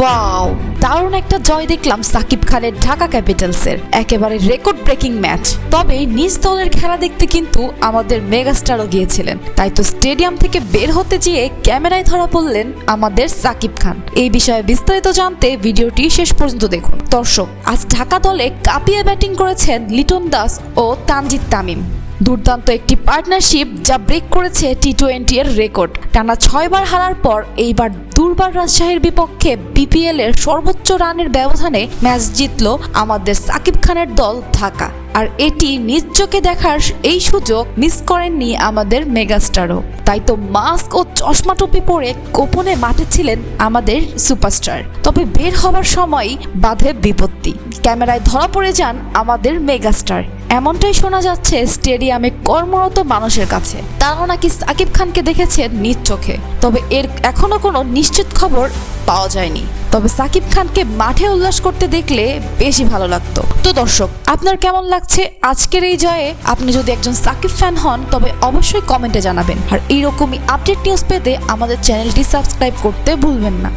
Wow দারুণ একটা জয় দেখলাম সাকিব খানের ঢাকা ক্যাপিটালসের একেবারে রেকর্ড ব্রেকিং ম্যাচ। তবে নিজ দলের খেলা দেখতে কিন্তু আমাদের মেগাস্টারও গিয়েছিলেন। তাই তো স্টেডিয়াম থেকে বের হতে গিয়ে ক্যামেরায় ধরা পড়লেন আমাদের সাকিব খান। এই বিষয়ে বিস্তারিত জানতে ভিডিওটি শেষ পর্যন্ত দেখুন। দর্শক, আজ ঢাকা দলে কাঁপিয়ে ব্যাটিং করেছেন লিটন দাস ও তানজিদ তামিম। দুর্দান্ত একটি পার্টনারশিপ যা ব্রেক করেছে টি টোয়েন্টি এর রেকর্ড টানা ছয়বার হারার পর এইবার দুর্বার রাজশাহীর বিপক্ষে বিপিএল এর সর্বোচ্চ রানের ব্যবধানে ম্যাচ জিতল আমাদের সাকিব খানের দল ঢাকা। আর এটি নিজ চোখে দেখার এই সুযোগ মিস করেননি আমাদের মেগাস্টারও তাই তো মাস্ক ও চশমা টুপি পরে গোপনে মাঠে ছিলেন আমাদের সুপারস্টার তবে বের হবার সময় বাধে বিপত্তি। ক্যামেরায় ধরা পড়ে যান আমাদের মেগাস্টার এমনটাই শোনা যাচ্ছে স্টেডিয়ামে কর্মরত মানুষের কাছে। তারাও নাকি সাকিব খানকে দেখেছেন নিজ চোখে। তবে এর এখনও কোনো নিশ্চিত খবর পাওয়া যায়নি। তবে সাকিব খানকে মাঠে উল্লাস করতে দেখলে বেশি ভালো লাগতো। তো দর্শক, আপনার কেমন লাগছে আজকের এই জয়ে? আপনি যদি একজন সাকিব ফ্যান হন, তবে অবশ্যই কমেন্টে জানাবেন। আর এইরকমই আপডেট নিউজ পেতে আমাদের চ্যানেলটি সাবস্ক্রাইব করতে ভুলবেন না।